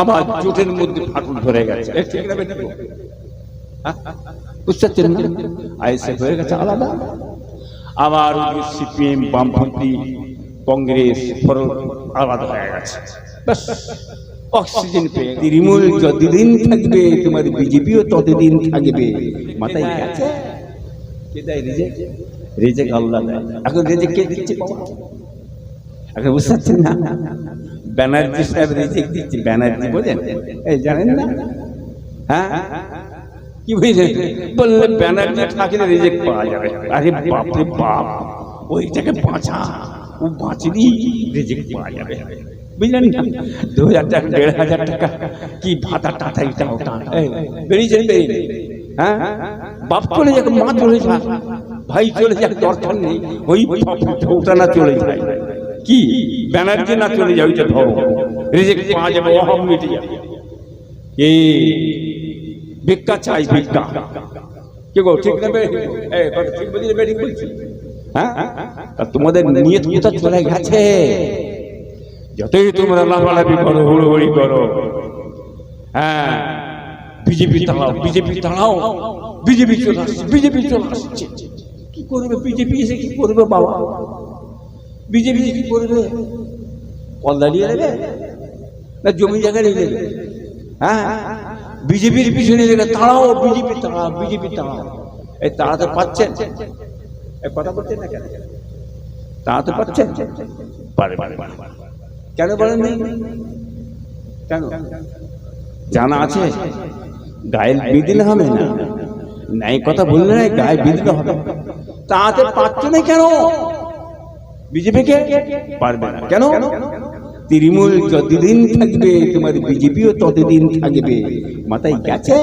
আমার জোটের মধ্যে ফাটল ধরে গেছে? বুঝতে পারছেন না আইএসএফ হয়ে গেছে আলাদা। আবার সিপিএম বামপন্থী কংগ্রেস আলাদা হয়ে গেছে। ব্যাস, অক্সিজেন পেয়ে তৃণমূল যতদিন থাকবে তোমার বিজেপিও ততদিন থাকবে। মাথায় গেছে। কে দেয় রিজেক্ট রিজেক্ট আল্লাহ দেয়। এখন রিজেক্ট কে দিচ্ছে? বাবা এখন বুঝতে পারছেন না? ব্যানার্জি সাহেব রিজেক্ট দিচ্ছে ব্যানার্জি বোঝেন? এই জানেন না? হ্যাঁ? কি বুঝলেন? বললে ব্যানার্জি থাকলে রিজেক্ট পাওয়া যাবে। আরে বাপরে বাপ ওইটাকে বাঁচা। ও বাঁচলি রিজেক্ট পাওয়া যাবে। বুঝলেন দু হাজার টাকা দেড় হাজার টাকা কি ভাতা টাতা এটা ওটা এই, বেরিয়েছেন বেরিয়ে হ্যাঁ? বাপ চলে যাক মা চলে যাক ভাই চলে যাক দরকার নেই। ওই ওটা না চলে যায়। কি? ব্যানার্জি না চলে যায় ওইটা ধরো রিজেক্ট পাওয়া যাবে অহম মিটে যাবে। এই ভিক্ষা চাই ভিক্ষা। কে গো ঠিক না ঠিক বলি ঠিক বলছি? হ্যাঁ? তোমাদের নিয়ত কোথা চলে গেছে? যতই তোমরা লাফালাফি করো হুড়োহুড়ি করো। হ্যাঁ। বিজেপি তাড়াও বিজেপি তাড়াও বিজেপি চলে আসছে বিজেপি চলে আসছে। কি করবে বিজেপি এসে কি করবে বাবা? বিজেপি কি করবে কল দাঁড়িয়ে দেবে? না জমি জায়গা নিয়ে দেবে? হ্যাঁ? বিজেপির পিছনে লেগে তাড়াও বিজেপি তাড়াও বিজেপি তাড়াও এই তাড়াতে পাচ্ছেন। কথা বলছেন না কেন? তাড়াতে পাচ্ছেন। পারে কেন বলেন কেন? জানা আছে। গায়ে বিদিলে হবে না। নাই কথা বললে না গায়ে বিদিলে হবে। তাতে পাচ্ছ না কেন? বিজেপিকে পারবে না। কেন? তৃণমূল যতদিন থাকবে, তোমার বিজেপিও ততদিন থাকবে। মাথায় গেছে?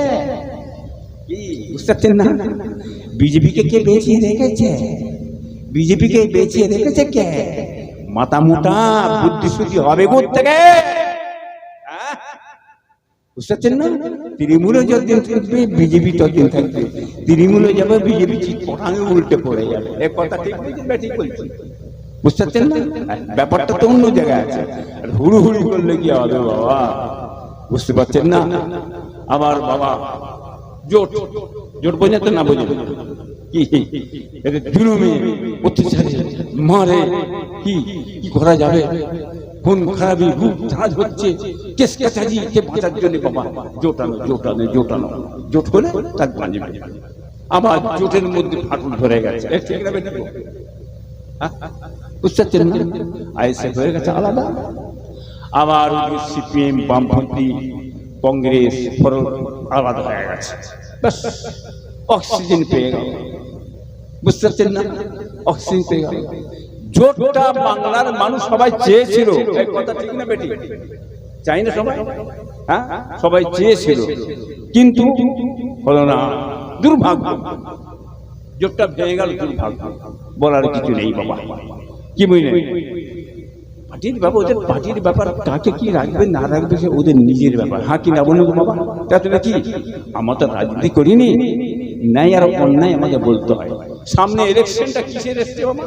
বুঝতে পারছেন না? বিজেপিকে কে বেঁচিয়ে রেখেছে? বিজেপিকে বেঁচিয়ে রেখেছে কে? মাথা মোটা বুদ্ধি শুদ্ধি হবে থেকে বুঝতে পারছেন না? তৃণমূলে যতদিন থাকবে, বিজেপি ততদিন থাকবে। তৃণমূলে যাবে, বিজেপি পড়াঙে উল্টে পড়ে যাবে। এ কথা ঠিক ঠিক বলছি বুঝতে পারছেন না? ব্যাপারটা তো অন্য জায়গায় আছে। হুড়ুহুড়ি করলে কি হবে বাবা? বুঝতে পারছেন না? আমার বাবা জোট। জোট বোঝাতে না বোঝাতে কি? জুলুমে অত্যাচারে মারে। কি? কি করা যাবে? খুন খারাপি রূপ ঝাঁজ হচ্ছে। কেস কাছাজি কে বাঁচার জন্য বাবা? জোটানো জোটানো জোটানো জোট হলে তার বাঁচবে আবার জোটের মধ্যে ফাটল ধরে গেছে। ঠিক না? বেঠিক? হ্যাঁ? বুঝতে আইএসএফ হয়ে গেছে আলাদা। আবার সিপিএম বামপন্থী কংগ্রেস ফরল আলাদা হয়ে গেছে। ব্যাস অক্সিজেন পেয়ে গেল। বুঝতে পারছেন না অক্সিজেন পেয়ে গেল। জোটটা বাংলার মানুষ সবাই চেয়েছিল। কথা ঠিক না বেটি? চাই না সবাই? হ্যাঁ? সবাই চেয়েছিল। কিন্তু হলো না। দুর্ভাগ্য। জোটটা ভেঙে গেল দুর্ভাগ্য। বলার কিছু নেই বাবা। কি বুঝলেন পার্টির ব্যাপার ওদের পার্টির ব্যাপার কাকে কি রাখবে, না রাখবে সে ওদের নিজের ব্যাপার। হ্যাঁ কি না বলুন তো বাবা? তাতে কি আমরা তো রাজনীতি করিনি। আর অন্যায় আমাকে বলতে হয়। সামনে ইলেকশনটা কিসের এসছে বাবা?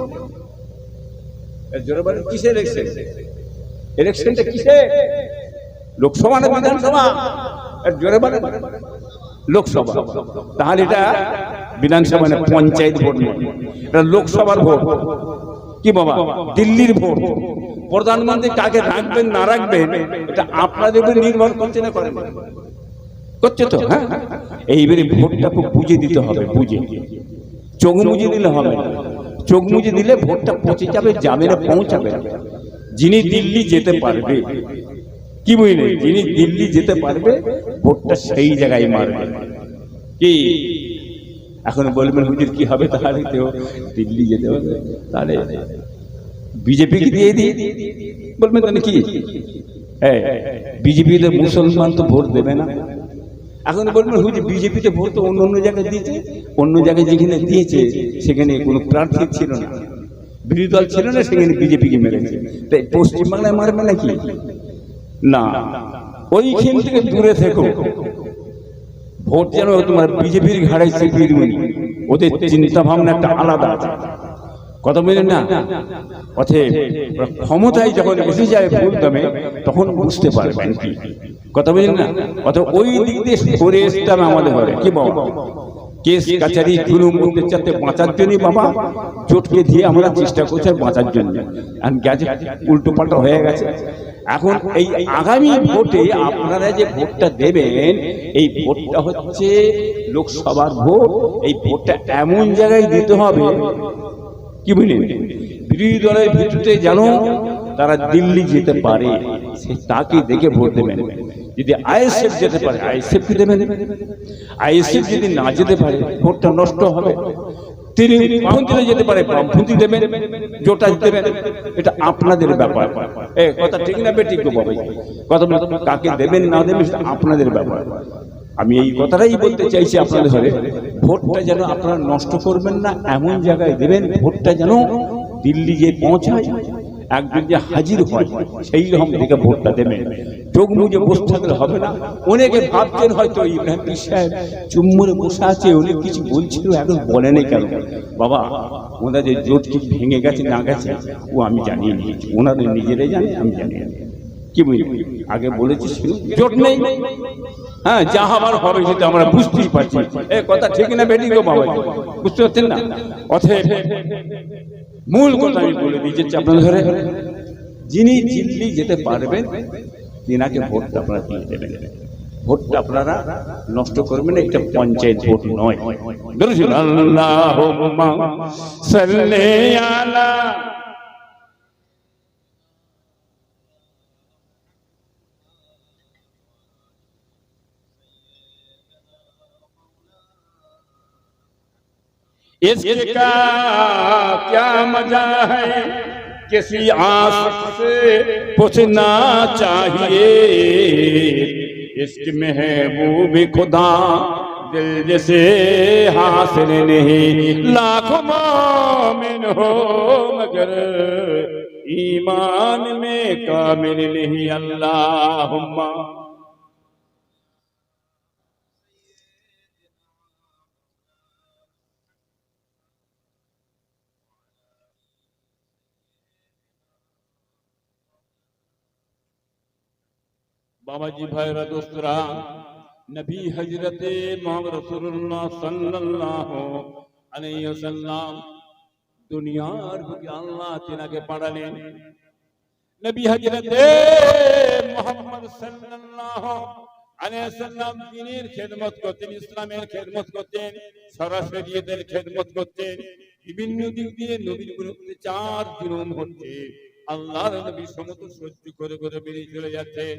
জোরে কিসের ইলেকশন ইলেকশনটা কিসে লোকসভা না বিধানসভা? জোরে লোকসভা। তাহলে এটা বিধানসভা পঞ্চায়েত ভোট? এটা লোকসভার ভোট। কি বাবা? দিল্লির ভোট। প্রধানমন্ত্রী কাকে রাখবেন, না রাখবেন, এটা আপনাদের উপর নির্ভর করছে না করেন করছে তো হ্যাঁ? এইবারে ভোটটা খুব বুঝে দিতে হবে, বুঝে। চোখ মুজে দিলে হবে চোখ মুজে দিলে ভোটটা পচে যাবে যাবে না, পৌঁছাবে। যিনি দিল্লি যেতে পারবে, কি বুঝলেন? যিনি দিল্লি যেতে পারবে, ভোটটা সেই জায়গায় মারবে। কি? এখন বলবেন, হুজুর, কি হবে তাহলে দিল্লি যেতে হবে। তাহলে বিজেপিকে দিয়ে দিই? বলবেন তাহলে কি? হ্যাঁ বিজেপিতে মুসলমান তো ভোট দেবে না। এখন বলবেন, হুজুর বিজেপিতে ভোট তো অন্য অন্য জায়গায় দিয়েছে? অন্য জায়গায় যেখানে দিয়েছে, সেখানে কোনো প্রার্থী ছিল না। বিরোধী দল ছিল না, সেখানে বিজেপিকে মেরেছে। তাই পশ্চিমবাংলায় মারবে নাকি? না। ওইখান থেকে দূরে থেকো। ভোট যেন তোমার বিজেপির ঘাড়ে চেপিয়ে দিবনি ওদের চিন্তা ভাবনা একটা আলাদা কথা বললেন না? অতএব ক্ষমতায় যখন এসে যায় ভুল দামে তখন বুঝতে পারবেন কি। কথা বুঝলেন না? অথবা ওই দিক দিয়ে সরে আমাদের ঘরে। কি বাবা কেস কাছারি জুলুম যাতে বাঁচার জন্যই বাবা চোটকে দিয়ে আমরা চেষ্টা করছি বাঁচার জন্য আর গেছে উল্টো পাল্টা হয়ে গেছে। এখন এই আগামী ভোটে আপনারা যে ভোটটা দেবেন, এই ভোটটা হচ্ছে লোকসভার ভোট, এই ভোটটা এমন জায়গায় দিতে হবে। কি বুঝলেন বিরোধী দলের ভিত্তিতে যেন তারা দিল্লি যেতে পারে তাকে দেখে ভোট দেবেন। যদি আইএসএফ যেতে পারে, আইএসএফ কি দেবেন? আইএসএফ যদি না যেতে পারে, ভোটটা নষ্ট হবে। তিনি বামপন্থীরা যেতে পারে, বামপন্থী দেবেন, জোটা দেবেন, এটা আপনাদের ব্যাপার। এ, কথা ঠিক না বেঠিক গো বাবা কথা কাকে দেবেন, না দেবেন, সেটা আপনাদের ব্যাপার। আমি এই কথাটাই বলতে চাইছি আপনাদের ঘরে, ভোটটা যেন আপনারা নষ্ট করবেন না, এমন জায়গায় দেবেন, ভোটটা যেন দিল্লি যে পৌঁছায়। একজন যে হাজির হয় সেই রকম থেকে ভোটটা দেবেন। চোখ মুজে বসে থাকলে হবে না। অনেকে ভাবছেন হয়তো ইব্রাহিম সাহেব চুম্বরে বসে আছে অনেক কিছু বলছিল এখন বলেনি কেন? বাবা ওনাদের জোট কি ভেঙে গেছে না গেছে ও আমি জানিয়ে নিয়েছি। ওনাদের নিজেরাই জানে আমি জানি কি বুঝলি আগে বলেছি জোট নেই। হ্যাঁ যা হবার হবে সেটা আমরা বুঝতেই পারছি। এ কথা ঠিক না বেটি গো বাবা বুঝতে পারছেন না? অথব মূল কথা আমি বলে দিই যে আপনার ধরে যিনি দিল্লি যেতে পারবেন তিনাকে ভোটটা আপনারা দিয়ে দেবেন। ভোটটা আপনারা নষ্ট করবেন একটা পঞ্চায়েত ভোট নয়। আল্লাহ इसके का क्या मज़ा है? किसी आस से पूछना चाहिए। इश्क में है वो भी खुदा, दिल जैसे हासिल नहीं। लाखों मोमिन हो, मगर ईमान में कामिल नहीं। अल्लाह বাবাজি ভাইরা, দোস্তরা, নবী হজরতে মোহাম্মদ রাসূলুল্লাহ সাল্লাল্লাহু আলাইহি ওয়াসাল্লাম দুনিয়ার বুকে আল্লাহ তিনাকে পাঠালেন। নবী হজরতে মোহাম্মদ সাল্লাল্লাহু আলাইহি ওয়াসাল্লাম দিনের খেদমত করতেন, ইসলামের খেদমত করতেন সরাসরি খেদমত করতেন, বিভিন্ন দিক দিয়ে নবীর বিরুদ্ধে চার জুলুম হচ্ছে। আল্লাহর নবী সমস্ত সহ্য করে করে বেরিয়ে চলে যাচ্ছেন।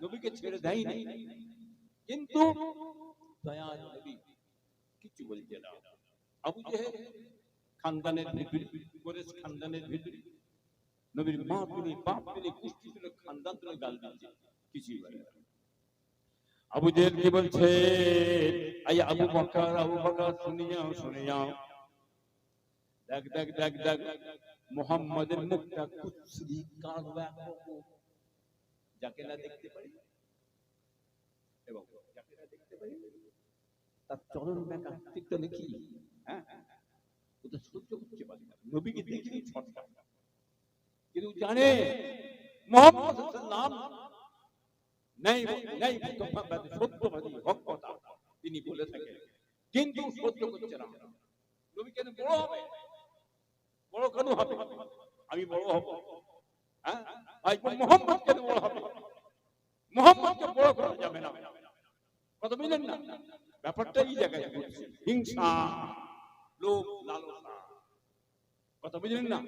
নবীকে ছেড়ে দেয়নি। কিন্তু দয়াল নবী কিছু বলছে না। আবু জেহেল খানদানের ভিতরে করে খানদানের ভিতরে। নবীর মা বাপ কুস্তি তুলে খানদান তুলে গাল দিচ্ছে কিছুই বলে না। আবু জেহেল কি বলছে? আই আবু বকর আবু বকর শুনে যাও শুনে যাও দেখ দেখ দেখ দেখ মোহাম্মদের মুখটা কাঁদবা যাকে না দেখতে পারি এবং যাকে না দেখতে পারি তার চরণ ব্যাকা ঠিক দেখি। হ্যাঁ? ওটা সহ্য করতে না। নবীকে ছটকা। কিন্তু জানে? মোহাম্মদ সাল্লাম নেই নেই সত্যবাদী সত্যবাদী তিনি বলে থাকেন, কিন্তু সহ্য করছে না। নবী কেন বড় হবে? বড় কেন হবে? আমি বড় হব। হ্যাঁ? মোহাম্মদ কেন বড় হবে? মোহাম্মদকে বড় করা যাবে না কথা বুঝলেন না ব্যাপারটা এই জায়গায় ঘটছে। হিংসা লোভ লালসা কথা বুঝলেন না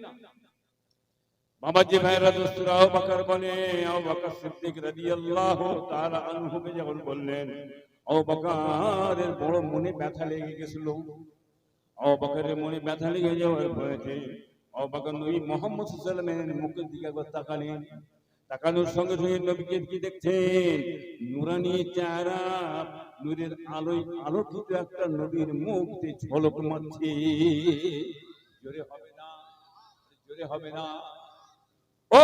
বাবাজি ভাইরা দোস্তরা আবু বকর বলে আবু বকর সিদ্দিক রাদিয়াল্লাহু তাআলা আনহুকে যখন বললেন আবু বকরের বড় মনে ব্যথা লেগে গেছিল আবু বকরের মনে ব্যথা লেগে যাওয়ার ভয়েতে আবু বকর নবী মুহাম্মদ সাল্লাল্লাহু আলাইহি ওয়াসাল্লামের মুখের দিকে একবার তাকালেন তাকানোর সঙ্গে সঙ্গে নবীকে কি দেখছেন? নুরানি চেহারা, নূরের আলোয় আলোকিত একটা নবীর মুখ ঝলক মারছে। জোরে হবে না, জোরে হবে না। ও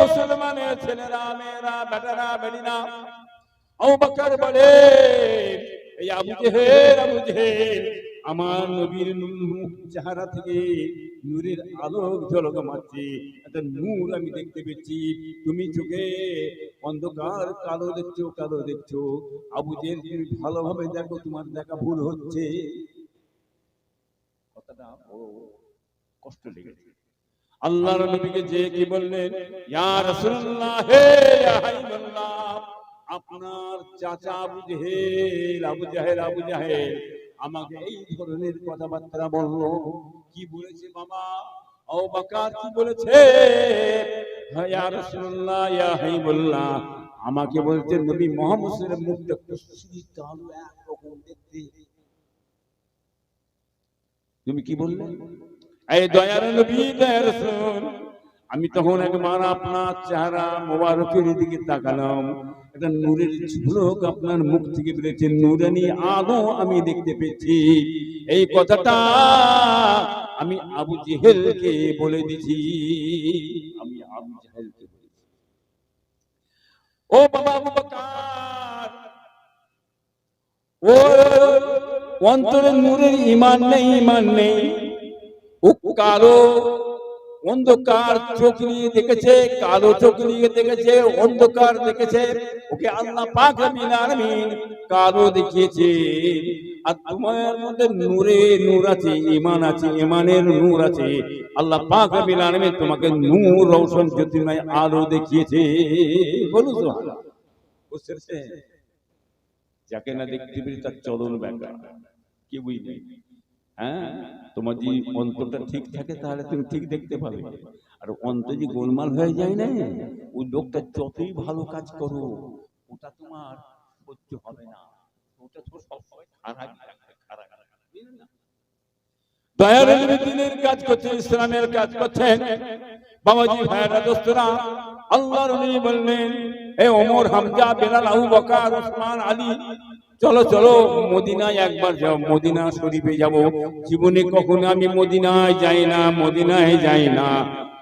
মুসলমানের ছেলেরা, মেয়েরা, বেটারা বেড়িনা আবু বকর বলে, এই আবু জেহেল আবু জেহেল আমার নবীর চেহারা থেকে নূরের আলোক মারছে, একটা নূর আমি দেখতে পেয়েছি। তুমি চোখে অন্ধকার কালো দেখছ কালো দেখছ। আবু জেহেল, তুমি ভালোভাবে দেখো, তোমার দেখা ভুল হচ্ছে। কথাটা কষ্ট লেগেছে। আল্লাহর নবীকে যে কি বললেন, ইয়া রাসূলুল্লাহ, হে আপনার চাচা আবু জেহেল, আবু জাহেল আবু জাহেল আমাকে এই ধরনের কথাবার্তা বলল। কি বলেছে বাবা ও বাকার কি বলেছে? হ্যাঁ, ইয়া রাসূলুল্লাহ ইয়া হাবিবাল্লাহ। আমাকে বলতে নবী মুহাম্মদের মুখটা কুসরি কালো একরকম দেখতে। তুমি কি বললে? এই দয়ার নবী দয়ার রাসূল আমি তখন একবার আপনার চেহারা মোবারকের দিকে তাকালাম। একটা নূরের ঝলক আপনার মুখ থেকে বেরিয়েছে। নূরানি আলো আমি দেখতে পেয়েছি। এই কথাটা আমি আবু জেহেলকে বলে দিছি আমি আবু জেহেলকে বলেছি ও বাবা আবু বকর, ও অন্তরে নূরের ইমান নেই ইমান নেই। ও কালো অন্ধকার চোখ নিয়ে দেখেছে, কালো চোখ নিয়ে দেখেছে, অন্ধকার দেখেছে। ওকে আল্লাহ পাক কালো দেখিয়েছে। আর তোমার মধ্যে নূরে নূর আছে ইমান আছে ইমানের নূর আছে। আল্লাহ পাক আলামিন তোমাকে নূর রৌশন জ্যোতির্ময়, আলো দেখিয়েছে। বলুন বুঝতে যাকে না দেখতে পেরে তার চলন ব্যাকা কি বুঝলি হ্যাঁ? তোমার যদি অন্তরটা ঠিক থাকে তাহলে তুমি ঠিক দেখতে পাবে। আর অন্তর যদি গোলমাল হয়ে যায় না ওই লোকটা যতই ভালো কাজ করো ওটা তোমার সহ্য হবে না। ওটা তো সবসময় খারাপ খারাপ? দয়ার দিনের কাজ করছেন ইসলামের কাজ করছেন বাবাজি ভাইরা দোস্তরা, আল্লাহর নবী বললেন, এ ওমর হামজা, বেলাল আবু বকর, ওসমান আলী চলো চলো, মদিনায় একবার যাও, মদিনা শরীফে যাব। জীবনে কখনো আমি মদিনায় যাই না, মদিনায় যাই না।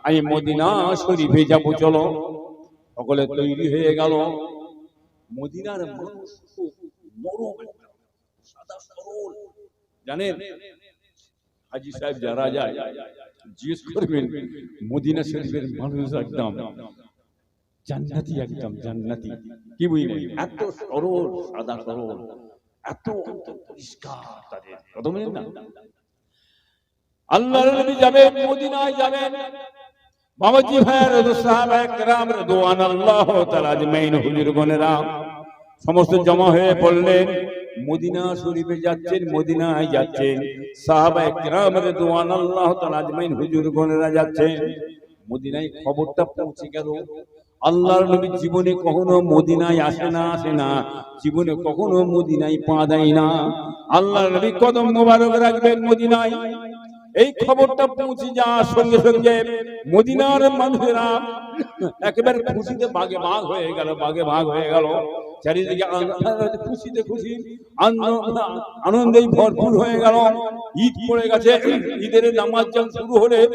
আমি মদিনা শরীফে যাব, চলো। সকলে তৈরি হয়ে গেল। মদিনার জানেন, হাজি সাহেব যারা যায়, জিজ্ঞেস করবেন, মদিনা শরীফের মানুষ একদম জান্নাতি একদম জান্নাতি কি বুঝলেন এত সরল সাদা সরল এত অন্তর পরিষ্কার তাদের কথা বুঝলেন না আল্লাহর নবী যাবেন মদিনায় যাবেন বাবাজি ভাইয়ের সাহাবা کرام রাদিয়াল্লাহু আল্লাহ তাআলা আজমাইন হুজুর গণেরা সমস্ত জমা হয়ে পড়লেন মদিনা শরীফে যাচ্ছেন মদিনায় যাচ্ছেন সাহাবা একরাম রাদিয়াল্লাহু আল্লাহ তাআলা আজমাইন হুজুর গণেরা যাচ্ছেন মদিনায় খবরটা পৌঁছে গেল আল্লাহর নবী জীবনে কখনো মদিনায় আসে না আসে না। জীবনে কখনো মদিনায় পা দেয় না। আল্লাহর নবী কদম মোবারক রাখবেন মদিনায়। এই খবরটা পৌঁছে যাওয়ার সঙ্গে সঙ্গে মদিনার মানুষেরা একেবারে খুশিতে বাগে ভাগ হয়ে গেল বাগে ভাগ হয়ে গেল। চারিদিকে আনন্দ- খুশিতে খুশি আনন্দ- আনন্দেই ভরপুর হয়ে গেল। ঈদ পড়ে গেছে ঈদের নামাজ শুরু হলে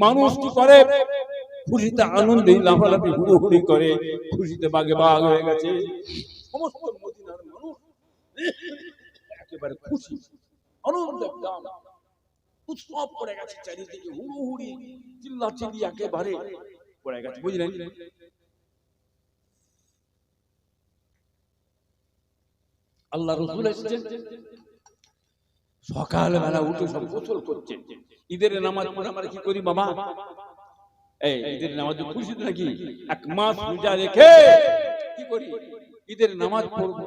মানুষ কি করে? খুশিতে আনন্দে লাফালাফি, হুড়োহুড়ি করে, খুশিতে বাগে ভাগ হয়ে গেছে। সমস্ত মদিনার মানুষ একেবারে খুশি, আনন্দ উৎসব করে গেছে চারিদিকে চিল্লা চিল্লি একেবারে পড়ে গেছে, বুঝলেন? আল্লাহ রসুল এসেছেন। সকালবেলা উঠে সব গোসল করছেন ঈদের নামাজ পড়ে আমরা কি করি, বাবা? এই ঈদের নামাজ খুশি তো নাকি? এক মাস রোজা রেখে কি করি? ঈদের নামাজ পড়ব।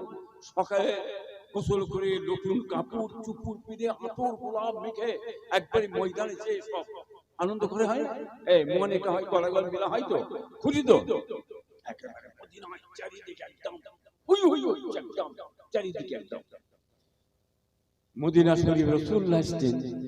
সকালে গোসল করে নতুন কাপড় চুপুর পিঁধে আতর গোলাপ মেখে একবারে ময়দানে যে সব আনন্দ করে হয় এই মনে হয় গলা গলা মিলা হয় তো? খুশি তো? একেবারে মদিনায় চারিদিকে একদম হুই হুই হুই একদম চারিদিকে একদম। মদিনা শরীফ